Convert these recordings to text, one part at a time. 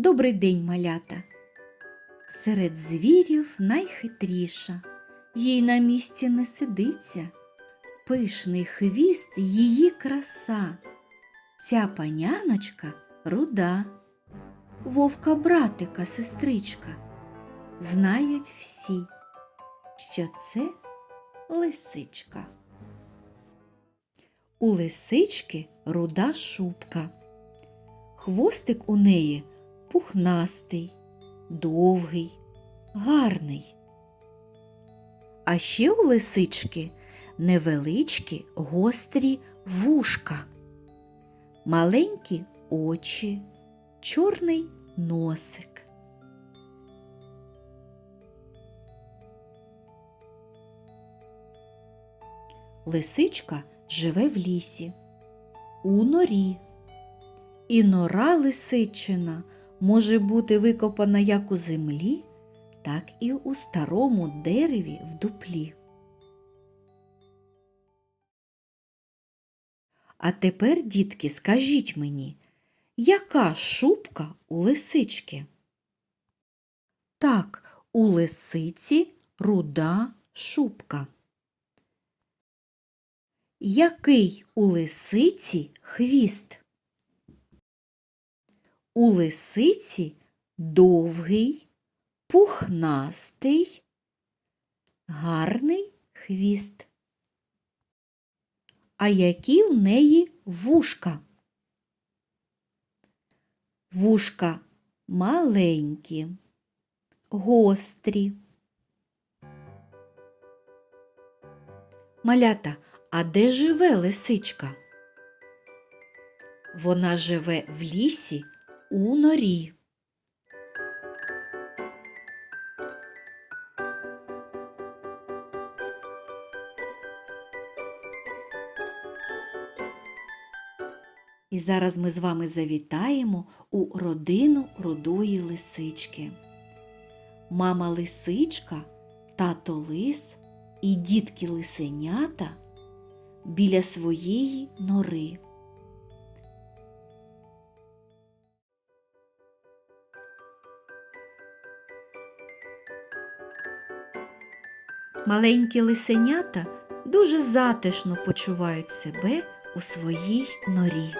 Добрий день, малята. Серед звірів найхитріша, їй на місці не сидиться. Пишний хвіст її краса. Ця паняночка руда, вовка братика, сестричка. Знають всі, що це лисичка. У лисички руда шубка. Хвостик у неї пухнастий, довгий, гарний. А ще у лисички невеличкі гострі вушка, маленькі очі, чорний носик. Лисичка живе в лісі, у норі. І нора лисичина може бути викопана як у землі, так і у старому дереві в дуплі. А тепер, дітки, скажіть мені, яка шубка у лисички? Так, у лисиці руда шубка. Який у лисиці хвіст? У лисиці довгий, пухнастий, гарний хвіст. А які в неї вушка? Вушка маленькі, гострі. Малята, а де живе лисичка? Вона живе в лісі у норі. І зараз ми з вами завітаємо у родину рудої лисички. Мама лисичка, тато лис і дітки лисенята біля своєї нори. Маленькі лисенята дуже затишно почувають себе у своїй норі.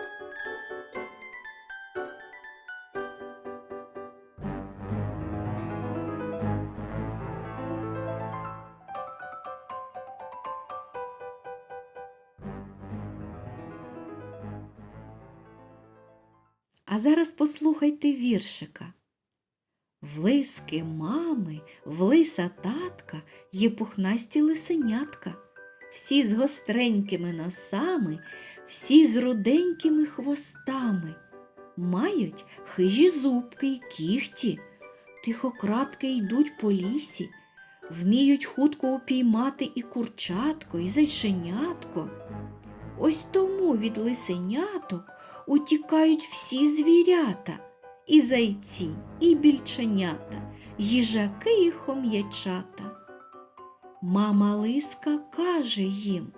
А зараз послухайте віршика. В лиски мами, в лиса татка є пухнасті лисенятка, всі з гостренькими носами, всі з руденькими хвостами, мають хижі зубки й кіхті, тихократки йдуть по лісі, вміють хутко упіймати і курчатко, і зайченятко. Ось тому від лисеняток утікають всі звірята і зайці, і більченята, їжаки і хом'ячата. Мама лиска каже їм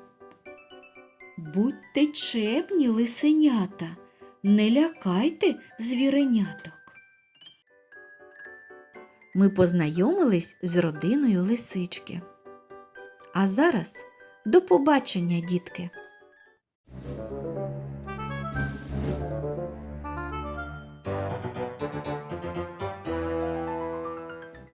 Будьте чемні, лисенята, не лякайте звіреняток. Ми познайомились з родиною лисички. А зараз до побачення, дітки!